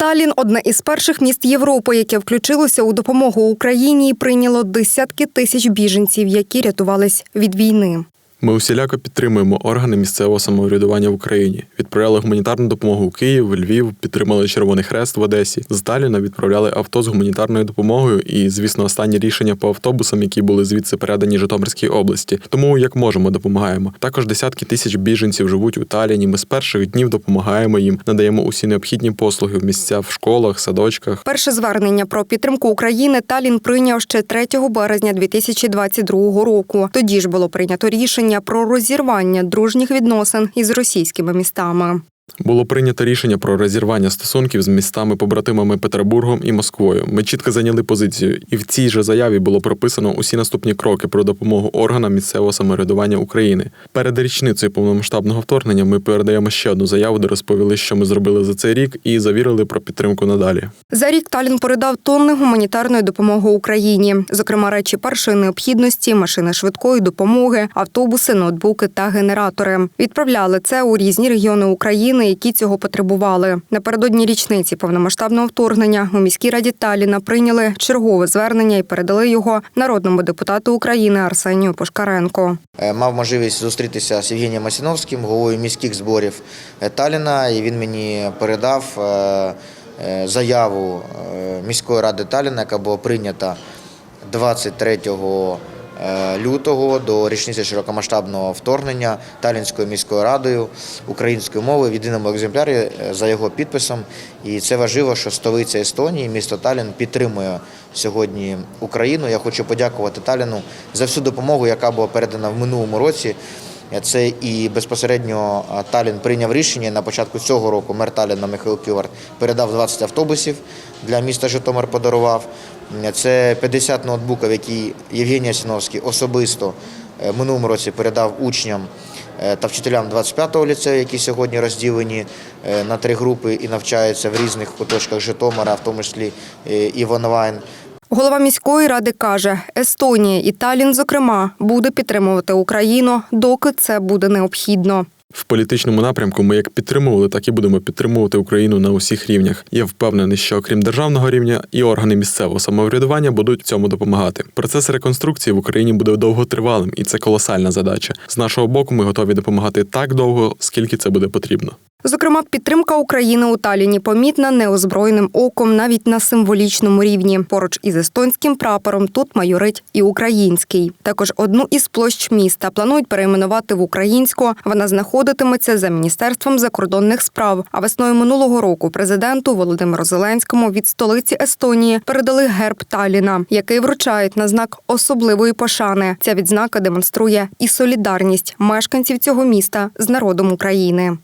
Талін одне із перших міст Європи, яке включилося у допомогу Україні і прийняло десятки тисяч біженців, які рятувались від війни. Ми усіляко підтримуємо органи місцевого самоврядування в Україні. Відправляли гуманітарну допомогу у Київ, Львів, підтримали Червоний Хрест в Одесі. З Таліна відправляли авто з гуманітарною допомогою і, звісно, останні рішення по автобусам, які були звідси передані Житомирській області. Тому як можемо, допомагаємо. Також десятки тисяч біженців живуть у Таліні. Ми з перших днів допомагаємо їм, надаємо усі необхідні послуги в місця в школах, садочках. Перше звернення про підтримку України Талін прийняв ще 3 березня 2022 року. Тоді ж було прийнято рішення про розірвання дружніх відносин із російськими містами. Було прийнято рішення про розірвання стосунків з містами-побратимами Петербургом і Москвою. Ми чітко зайняли позицію, і в цій же заяві було прописано усі наступні кроки про допомогу органам місцевого самоврядування України. Перед річницею повномасштабного вторгнення ми передаємо ще одну заяву, де розповіли, що ми зробили за цей рік, і завірили про підтримку надалі. За рік Талін передав тонни гуманітарної допомоги Україні, зокрема речі першої необхідності, машини швидкої допомоги, автобуси, ноутбуки та генератори. Відправляли це у різні регіони України, які цього потребували. Напередодні річниці повномасштабного вторгнення у міській раді Таліна прийняли чергове звернення і передали його народному депутату України Арсенію Пошкаренко. Е, Мав можливість зустрітися з Євгенієм Масіновським, головою міських зборів е, Таліна, і він мені передав е, заяву міської ради Таліна, яка була прийнята 23 е, лютого до річниці широкомасштабного вторгнення Талінською міською радою української мови в єдиному екземплярі е, за його підписом. І це важливо, що столиця Естонії, місто Талін, підтримує сьогодні Україну. Я хочу подякувати Таліну за всю допомогу, яка була передана в минулому році. Це і безпосередньо Талін прийняв рішення на початку цього року. Мер Таліна Михайло Ківар передав 20 автобусів для міста Житомир. Подарував це 50 ноутбуків, які Євгеній Асіновський особисто е, минулому році передав учням е, та вчителям 25-го ліцею, які сьогодні розділені е, на три групи і навчаються в різних куточках Житомира, в тому числі і в онлайн. Голова міської ради каже, Естонія і Талін, зокрема, буде підтримувати Україну, доки це буде необхідно. В політичному напрямку ми як підтримували, так і будемо підтримувати Україну на усіх рівнях. Я впевнений, що окрім державного рівня і органи місцевого самоврядування будуть цьому допомагати. Процес реконструкції в Україні буде довготривалим, і це колосальна задача. З нашого боку, ми готові допомагати так довго, скільки це буде потрібно. Зокрема, підтримка України у Таліні помітна неозброєним оком навіть на символічному рівні. Поруч із естонським прапором тут майорить і український. Також одну із площ міста планують перейменувати в українську. Вона знаходитиметься за міністерством закордонних справ. А весною минулого року президенту Володимиру Зеленському від столиці Естонії передали герб Таліна, який вручають на знак особливої пошани. Ця відзнака демонструє і солідарність мешканців цього міста з народом України.